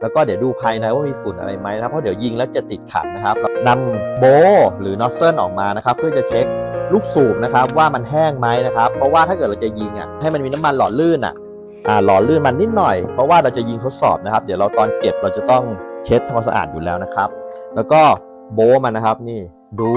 แล้วก็เดี๋ยวดูภายในว่ามีฝุ่นอะไรไหมนะครับเพราะเดี๋ยวยิงแล้วจะติดขัดนะครับนำโบหรือนอสเซิลออกมานะครับเพื่อจะเช็คลูกสูบนะครับว่ามันแห้งไหมนะครับ เพราะว่าถ้าเกิดเราจะยิงอะให้มันมีน้ำมันหล่อลื่นอะอ่าหล่อลื่นมันนิดหน่อย เพราะว่าเราจะยิงทดสอบนะครับ เดี๋ยวเราตอนเก็บเราจะต้องเช็ดทำความสะอาดอยู่แล้วนะครับ แล้วก็โบมันนะครับนี่ดู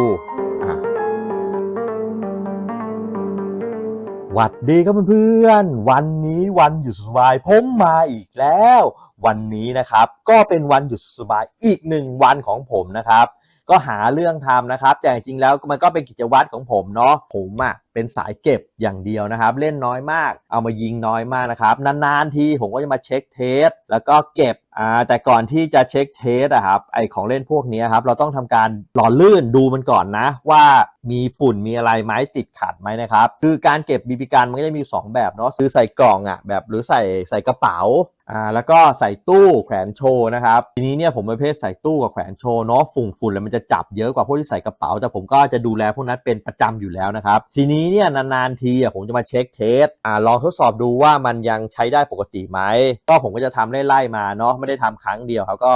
หวัดดีครับเพื่อนๆ วันนี้วันหยุดสบายผมมาอีกแล้ว วันนี้นะครับก็เป็นวันหยุดสบายอีกหนึ่งวันของผมนะครับ ก็หาเรื่องทำนะครับ แต่จริงๆแล้วมันก็เป็นกิจวัตรของผมเนาะผมอะ่ะ เป็นสายเก็บอย่างเดียวนะครับ เล่นน้อยมาก เอามายิงน้อยมากนะครับ นานๆทีผมก็จะมาเช็คเทส แล้วก็เก็บอ่าแต่ก่อนที่จะเช็คเทสอะครับไอของเล่นพวกนี้ครับเราต้องทำการหล่อลื่นดูมันก่อนนะ ว่ามีฝุ่นมีอะไรไหมติดขัดไหมนะครับ คือการเก็บบีบีกันมันก็จะมี 2 แบบเนาะซื้อใส่กล่องอะแบบหรือใส่ใส่กระเป๋าอ่าแล้วก็ใส่ตู้แขวนโชว์นะครับ ทีนี้เนี่ยผมประเภทใส่ตู้กับแขวนโชว์เนาะฝุ่นฝุ่นแล้วมันจะจับเยอะกว่าพวกที่ใส่กระเป๋า แต่ผมก็จะดูแลพวกนั้นเป็นประจำอยู่แล้วนะครับ ทีนี้เนี่ยนานๆทีอะผมจะมาเช็คเทสอ่าลองทดสอบดูว่ามันยังใช้ได้ปกติไหมก็ผมก็จะทำไล่ๆมาเนาะไม่ได้ทำครั้งเดียวครับก็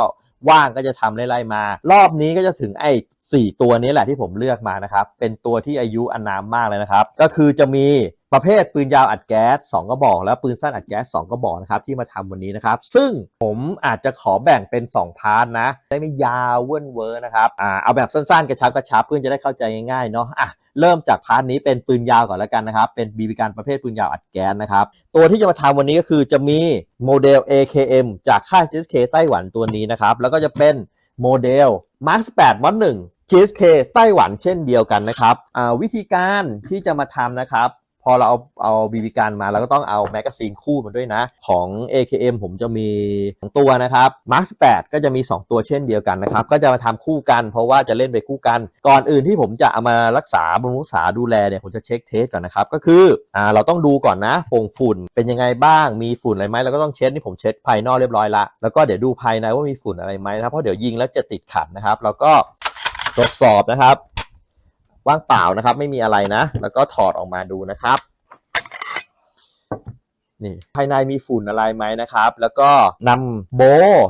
ว่างก็จะทำไล่ๆมา รอบนี้ก็จะถึงไอ้สี่ตัวนี้แหละที่ผมเลือกมานะครับ เป็นตัวที่อายุอนามมากเลยนะครับ ก็คือจะมีประเภทปืนยาวอัดแก๊ส2กระบอก และปืนสั้นอัดแก๊ส2กระบอกนะครับที่มาทำวันนี้นะครับ ซึ่งผมอาจจะขอแบ่งเป็น 2 พาร์ทนะ ได้ไม่ยาวเว้นเวอร์นะครับอ่าเอาแบบสั้นๆ กระชับกระชับเพื่อนจะได้เข้าใจง่ายๆเนาะอะ เริ่มจากพาร์ทนี้เป็นปืนยาวก่อนแล้วกันนะครับ เป็นบีบีการประเภทปืนยาวอัดแก๊สนะครับ ตัวที่จะมาทำวันนี้ก็คือจะมีโมเดล AKM จากค่าย GSK ไต้หวันตัวนี้นะครับ แล้วก็จะเป็นโมเดล Mark 8 Mod 1 GSK ไต้หวันเช่นเดียวกันนะครับอ่าวิธีการที่จะมาทำนะครับ พอเราเอาเอาบีบีการมาเราก็ต้องเอาแมกกาซีนคู่มาด้วยนะ ของ AKM ผมจะมีสองตัวนะครับ Mark 8ก็จะมี 2 ตัวเช่นเดียวกันนะครับ ก็จะมาทำคู่กัน เพราะว่าจะเล่นไปคู่กัน ก่อนอื่นที่ผมจะเอามารักษาบำรุงรักษาดูแลเนี่ยผมจะเช็คเทสก่อนนะครับ ก็คืออ่าเราต้องดูก่อนนะฟงฝุ่นเป็นยังไงบ้างมีฝุ่นอะไรไหมเราก็ต้องเช็ดนี่ผมเช็ดภายนอกเรียบร้อยละแล้วก็เดี๋ยวดูภายในว่ามีฝุ่นอะไรไหมนะครับเพราะเดี๋ยวยิงแล้วจะติดขัดนะครับ แล้วก็ตรวจสอบนะครับ ว่างเปล่านะครับ ไม่มีอะไรนะ แล้วก็ถอดออกมาดูนะครับนี่ภายในมีฝุ่นอะไรไหมนะครับ แล้วก็นำโบ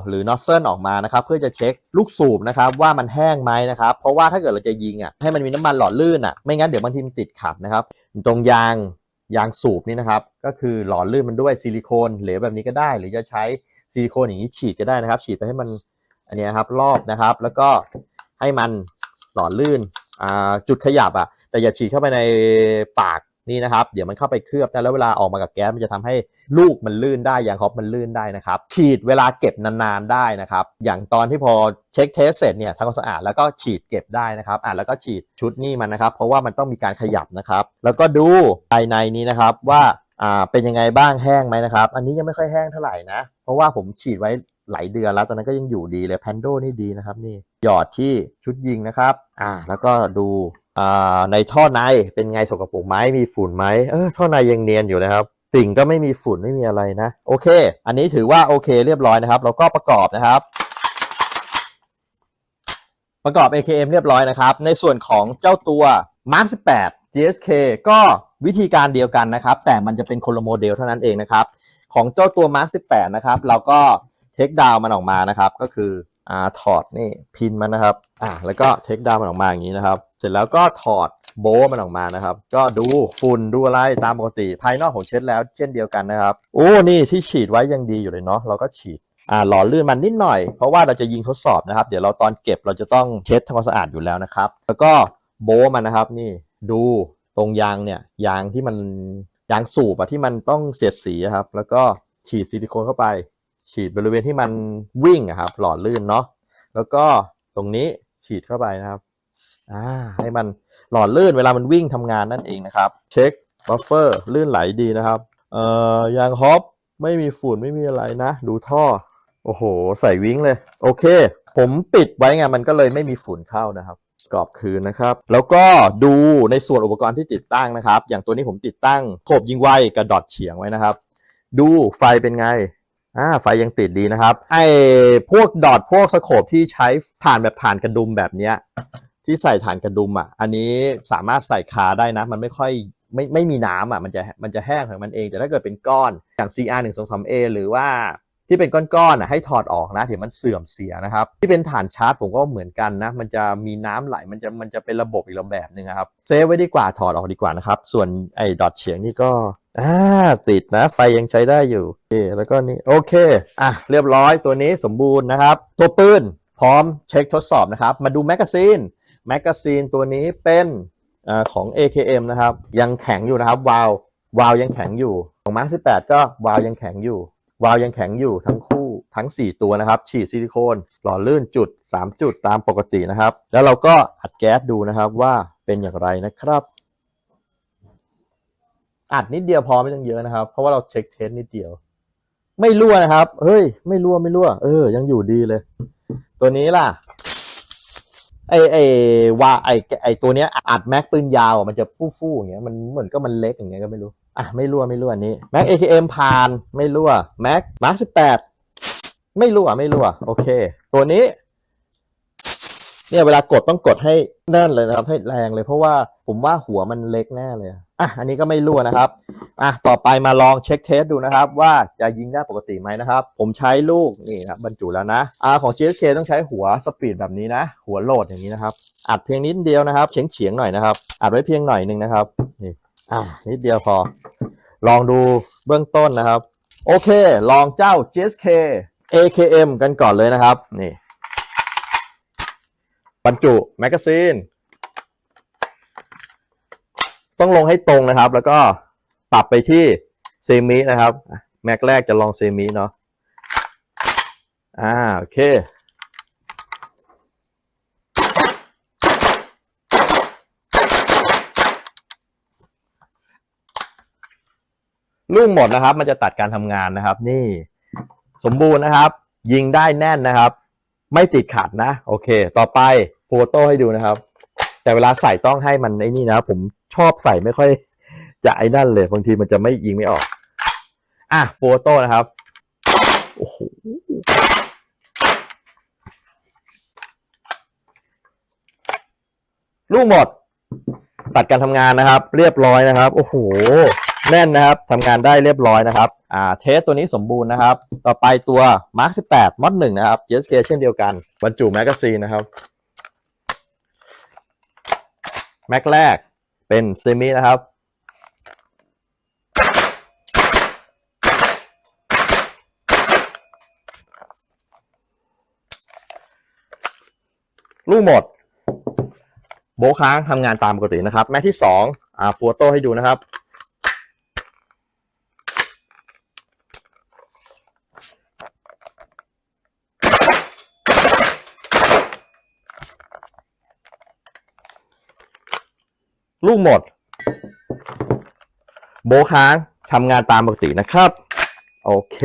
หรือนอสเซิลออกมานะครับ เพื่อจะเช็คลูกสูบนะครับ ว่ามันแห้งไหมนะครับ เพราะว่าถ้าเกิดเราจะยิงอะให้มันมีน้ำมันหล่อลื่นอะไม่งั้นเดี๋ยวบางทีมันติดขัดนะครับ ตรงยางยางสูบนี่นะครับ ก็คือหล่อลื่นมันด้วยซิลิโคนเหลวแบบนี้ก็ได้ หรือจะใช้ซิลิโคนอย่างนี้ฉีดก็ได้นะครับ ฉีดไปให้มันอันนี้ครับรอบนะครับ แล้วก็ให้มันหล่อลื่น จุดขยับอะแต่อย่าฉีดเข้าไปในปากนี่นะครับ เดี๋ยวมันเข้าไปเคลือบนะแล้วเวลาออกมากับแก๊สมันจะทำให้ลูกมันลื่นได้ยางฮอปมันลื่นได้นะครับ ฉีดเวลาเก็บนานๆได้นะครับ อย่างตอนที่พอเช็คเทสเสร็จเนี่ยทำความสะอาดแล้วก็ฉีดเก็บได้นะครับอ่าแล้วก็ฉีดชุดนี่มันนะครับ เพราะว่ามันต้องมีการขยับนะครับ แล้วก็ดูภายในนี้นะครับว่าอ่าเป็นยังไงบ้างแห้งไหมนะครับ อันนี้ยังไม่ค่อยแห้งเท่าไหร่นะ เพราะว่าผมฉีดไว้หลายเดือนแล้วตอนนั้นก็ยังอยู่ดีเลยแพนโดนี่ดีนะครับนี่หยอดที่ชุดยิงนะครับอ่าแล้วก็ดูอ่าในท่อในเป็นไงสกปรกไหมมีฝุ่นไหมเออท่อในยังเนียนอยู่นะครับติ่งก็ไม่มีฝุ่นไม่มีอะไรนะ โอเค อันนี้ถือว่าโอเคเรียบร้อยนะครับเราก็ประกอบนะครับ ประกอบ AKM เรียบร้อยนะครับ ในส่วนของเจ้าตัว Mark 18 GSK ก็วิธีการเดียวกันนะครับ แต่มันจะเป็นคนละโมเดลเท่านั้นเองนะครับ ของเจ้าตัว Mark 18 นะครับ เราก็ เทคดาวมันออกมานะครับ ก็คืออ่าถอดนี่พินมันนะครับอ่าแล้วก็เทคดาวมันออกมาอย่างนี้นะครับ เสร็จแล้วก็ถอดโบว์มันออกมานะครับ ก็ดูฝุ่นดูอะไรตามปกติ ภายนอกผมเช็ดแล้วเช่นเดียวกันนะครับโอ้นี่ที่ฉีดไว้ยังดีอยู่เลยเนาะเราก็ฉีดอ่าหล่อลื่นมันนิดหน่อย เพราะว่าเราจะยิงทดสอบนะครับ เดี๋ยวเราตอนเก็บเราจะต้องเช็ดทำความสะอาดอยู่แล้วนะครับ แล้วก็โบว์มันนะครับนี่ดูตรงยางเนี่ยยางที่มันยางสูบอะที่มันต้องเสียดสีครับ แล้วก็ฉีดซิลิโคนเข้าไป ฉีดบริเวณที่มันวิ่งครับ หล่อลื่นเนาะแล้วก็ตรงนี้ฉีดเข้าไปนะครับอ่าให้มันหล่อลื่นเวลามันวิ่งทำงานนั่นเองนะครับ เช็คบัฟเฟอร์ลื่นไหลดีนะครับเอ่อยางฮอปไม่มีฝุ่นไม่มีอะไรนะ ดูท่อ โอ้โห ใส่วิ้งเลย โอเค ผมปิดไว้ไงมันก็เลยไม่มีฝุ่นเข้านะครับกรอบคืนนะครับ แล้วก็ดูในส่วนอุปกรณ์ที่ติดตั้งนะครับ อย่างตัวนี้ผมติดตั้งโขบยิงไวกับดอทเฉียงไว้นะครับ ดูไฟเป็นไง อ่าไฟยังติดดีนะครับ ไอ้พวกดอทพวกสโคปที่ใช้ถ่านแบบถ่านกระดุมแบบเนี้ยที่ใส่ถ่านกระดุมอะ อันนี้สามารถใส่คาได้นะ มันไม่ค่อยไม่ไม่มีน้ำอะมันจะมันจะแห้งของมันเอง แต่ถ้าเกิดเป็นก้อนอย่าง CR 1 2 3 A หรือว่าที่เป็นก้อนๆอะให้ถอดออกนะเดี๋ยวมันเสื่อมเสียนะครับ ที่เป็นฐานชาร์จผมก็เหมือนกันนะ มันจะมีน้ำไหลมันจะมันจะเป็นระบบอีกระแบบหนึ่งครับเซฟไว้ดีกว่าถอดออกดีกว่านะครับ ส่วนไอ้ดอทเฉียงนี่ก็ อ่าติดนะไฟยังใช้ได้อยู่โอเคแล้วก็นี่โอเคอะเรียบร้อยตัวนี้สมบูรณ์นะครับ ตัวปืนพร้อมเช็คทดสอบนะครับ มาดูแมกกาซีนแมกกาซีนตัวนี้เป็นอ่าของ AKM นะครับ ยังแข็งอยู่นะครับวาววาวยังแข็งอยู่ของมาร์ค18ก็วาวยังแข็งอยู่ วาวยังแข็งอยู่ทั้งคู่ทั้ง 4 ตัวนะครับ ฉีดซิลิโคนหล่อลื่นจุด 3 จุดตามปกตินะครับ แล้วเราก็อัดแก๊สดูนะครับว่าเป็นอย่างไรนะครับ อัดนิดเดียวพอไม่ต้องเยอะนะครับ เพราะว่าเราเช็คเทสนิดเดียว ไม่รั่วนะครับ เฮ้ย ไม่รั่วไม่รั่ว เออ ยังอยู่ดีเลย ตัวนี้ล่ะ ไอไอว่าไอไอตัวเนี้ยอัดแม็กปืนยาวมันจะฟู่ๆอย่างเงี้ยมันเหมือนก็มันเล็กอย่างเงี้ยก็ไม่รู้ อะไม่รั่วไม่รั่วนี้แม็ก AKM ผ่านไม่รั่วแม็กมาร์คสิบแปดไม่รั่วไม่รั่ว โอเค ตัวนี้ เนี่ยเวลากดต้องกดให้แน่นเลยนะครับให้แรงเลยเพราะว่าผมว่าหัวมันเล็กแน่เลยอะอันนี้ก็ไม่รั่วนะครับอะต่อไปมาลองเช็คเทสดูนะครับ ว่าจะยิงได้ปกติไหมนะครับ ผมใช้ลูกนี่ครับรรจุแล้วนะอ่าของ GSK ต้องใช้หัวสปีดแบบนี้นะ หัวโหลดอย่างนี้นะครับ อัดเพียงนิดเดียวนะครับเฉียงเฉียงๆหน่อยนะครับ อัดไว้เพียงหน่อยหนึ่งนะครับนี่อ่านิดเดียวพอ ลองดูเบื้องต้นนะครับ โอเค ลองเจ้า GSK AKM กันก่อนเลยนะครับนี่ บรรจุแมกกาซีนต้องลงให้ตรงนะครับ แล้วก็ปรับไปที่เซมินะครับ แม็กแรกจะลองเซมิเนาะอ่าโอเคลูกหมดนะครับ มันจะตัดการทำงานนะครับ นี่ สมบูรณ์นะครับ ยิงได้แน่นนะครับ ไม่ติดขัดนะ โอเค ต่อไปโฟโต้ให้ดูนะครับ แต่เวลาใส่ต้องให้มันไอ้นี่นะ ผมชอบใส่ไม่ค่อย จะไอ้นั่นเลยบางทีมันจะไม่ยิงไม่ออก อะโฟโต้นะครับโอ้โหลูกหมด ตัดการทำงานนะครับ เรียบร้อยนะครับ โอ้โห แน่นนะครับทำงานได้เรียบร้อยนะครับอ่าเทสตัวนี้สมบูรณ์นะครับ ต่อไปตัว Mark 18 mod 1นะครับ GSK เช่นเดียวกันบรรจุแมกกาซีนนะครับแม็กแรกเป็นเซมินะครับลูกหมด โบค้างทำงานตามปกตินะครับ แม็กที่สองอ่าโฟโต้ให้ดูนะครับ ลูกหมด โบค้างทำงานตามปกตินะครับ โอเค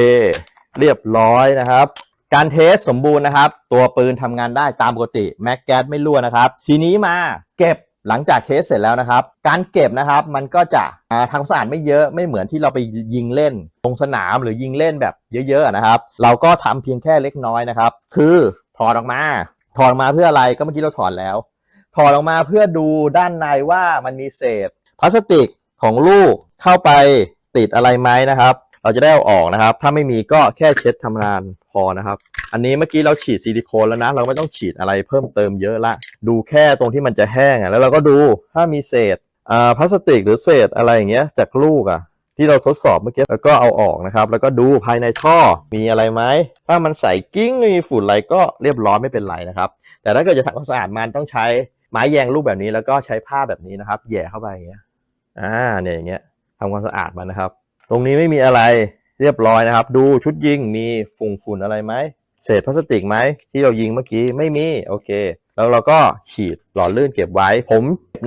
เรียบร้อยนะครับ การเทสสมบูรณ์นะครับ ตัวปืนทำงานได้ตามปกติ แม็กแก๊สไม่รั่วนะครับ ทีนี้มาเก็บหลังจากเทสเสร็จแล้วนะครับ การเก็บนะครับมันก็จะทามสะอาดไม่เยอะไม่เหมือนที่เราไปยิงเล่น ตรงสนามหรือยิงเล่นแบบเยอะๆนะครับ เราก็ทำเพียงแค่เล็กน้อยนะครับ คือถอดออกมา ถอดออกมาเพื่ออะไรก็เมื่อกี้เราถอดแล้ว ถอดออกมาเพื่อดูด้านในว่ามันมีเศษพลาสติกของลูกเข้าไปติดอะไรไหมนะครับ เราจะได้เอาออกนะครับ ถ้าไม่มีก็แค่เช็ดทำงานพอนะครับ อันนี้เมื่อกี้เราฉีดซิลิโคนแล้วนะ เราไม่ต้องฉีดอะไรเพิ่มเติมเยอะละ ดูแค่ตรงที่มันจะแห้งอะแล้วเราก็ดูถ้ามีเศษอ่าพลาสติกหรือเศษอะไรอย่างเงี้ยจากลูกอะที่เราทดสอบเมื่อกี้แล้วก็เอาออกนะครับ แล้วก็ดูภายในท่อมีอะไรไหมถ้ามันใสกิ้งมีฝุ่นอะไรก็เรียบร้อยไม่เป็นไรนะครับ แต่ถ้าเกิดจะทำความสะอาดมันต้องใช้ ไม้แยงลูกแบบนี้แล้วก็ใช้ผ้าแบบนี้นะครับ แย่เข้าไปอย่างเงี้ย อ่าเนี่ยอย่างเงี้ยทำความสะอาดมันนะครับ ตรงนี้ไม่มีอะไรเรียบร้อยนะครับ ดูชุดยิงมีฝุ่งฝุ่นอะไรไหมเศษพลาสติกไหมที่เรายิงเมื่อกี้ไม่มีโอเค แล้วเราก็ฉีดหล่อลื่นเก็บไว้ ผม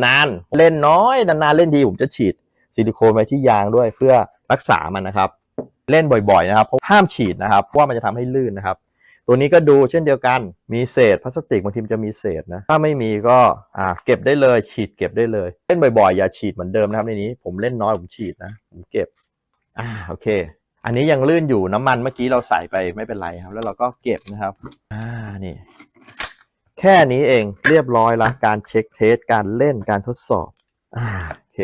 นานเล่นน้อยนานๆเล่นดีผมจะฉีดซิลิโคนไว้ที่ยางด้วยเพื่อรักษามันนะครับ เล่นบ่อยๆนะครับเพราะห้ามฉีดนะครับเพราะว่ามันจะทำให้ลื่นนะครับ ตัวนี้ก็ดูเช่นเดียวกันมีเศษพลาสติกบางทีมันจะมีเศษนะ ถ้าไม่มีก็อ่าเก็บได้เลย ฉีดเก็บได้เลยเล่นบ่อยๆ อย่าฉีดเหมือนเดิมนะครับในนี้ ผมเล่นน้อยผมฉีดนะ ผมเก็บอ่าโอเค อันนี้ยังลื่นอยู่น้ำมันเมื่อกี้เราใส่ไปไม่เป็นไรครับ แล้วเราก็เก็บนะครับอ่านี่แค่นี้เองเรียบร้อยละการเช็คเทสการเล่นการทดสอบอ่าโอเค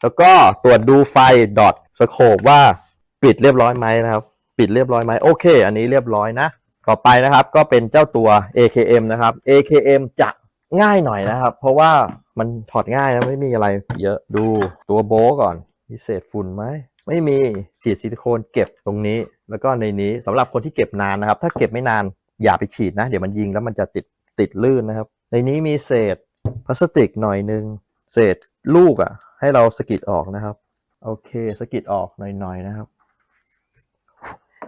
แล้วก็ตรวจดูไฟดอทสโคปว่าปิดเรียบร้อยไหมนะครับ ปิดเรียบร้อยไหมโอเค อันนี้เรียบร้อยนะ ต่อไปนะครับก็เป็นเจ้าตัว AKM นะครับ AKM จะง่ายหน่อยนะครับ เพราะว่ามันถอดง่ายนะไม่มีอะไรเยอะดูตัวโบก่อนมีเศษฝุ่นไหมไม่มีฉีดซิลิโคนเก็บตรงนี้ แล้วก็ในนี้สำหรับคนที่เก็บนานนะครับ ถ้าเก็บไม่นานอย่าไปฉีดนะ เดี๋ยวมันยิงแล้วมันจะติดติดลื่นนะครับ ในนี้มีเศษพลาสติกหน่อยนึง เศษลูกอะ ให้เราสกิดออกนะครับ โอเคสกิดออกหน่อยๆนะครับ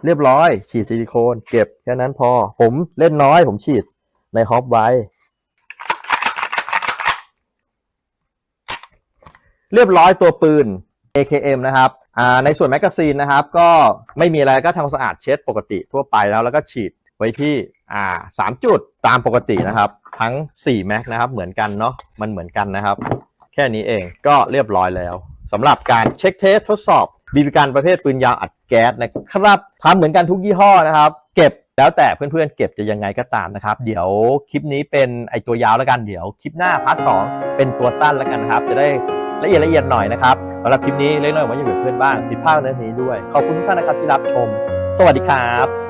เรียบร้อย ฉีดซิลิโคนเก็บแค่นั้นพอ ผมเล่นน้อย ผมฉีดในฮอปไว้ เรียบร้อยตัวปืน AKM นะครับในส่วนแมกกาซีนนะครับ ก็ไม่มีอะไรก็ทำความสะอาดเช็ดปกติทั่วไปแล้วแล้วก็ฉีดไว้ที่อ่าสามจุดตามปกตินะครับ ทั้ง4แม็กนะครับ เหมือนกันเนาะมันเหมือนกันนะครับ แค่นี้เองก็เรียบร้อยแล้ว สำหรับการเช็คเทสทดสอบบีบีการประเภทปืนยาวอัดแก๊สนะครับทำเหมือนกันทุกยี่ห้อนะครับ เก็บแล้วแต่เพื่อนๆเก็บจะยังไงก็ตามนะครับ เดี๋ยวคลิปนี้เป็นไอตัวยาวแล้วกันเดี๋ยวคลิปหน้าพาร์ทสองเป็นตัวสั้นแล้วกันนะครับ จะได้ละเอียดละเอียดหน่อยนะครับสำหรับคลิปนี้เล็กน้อยไว่าจะเป็นเพื่อนบ้างผิดพลาดในนี้ด้วย ขอบคุณทุกท่านนะครับที่รับชม สวัสดีครับ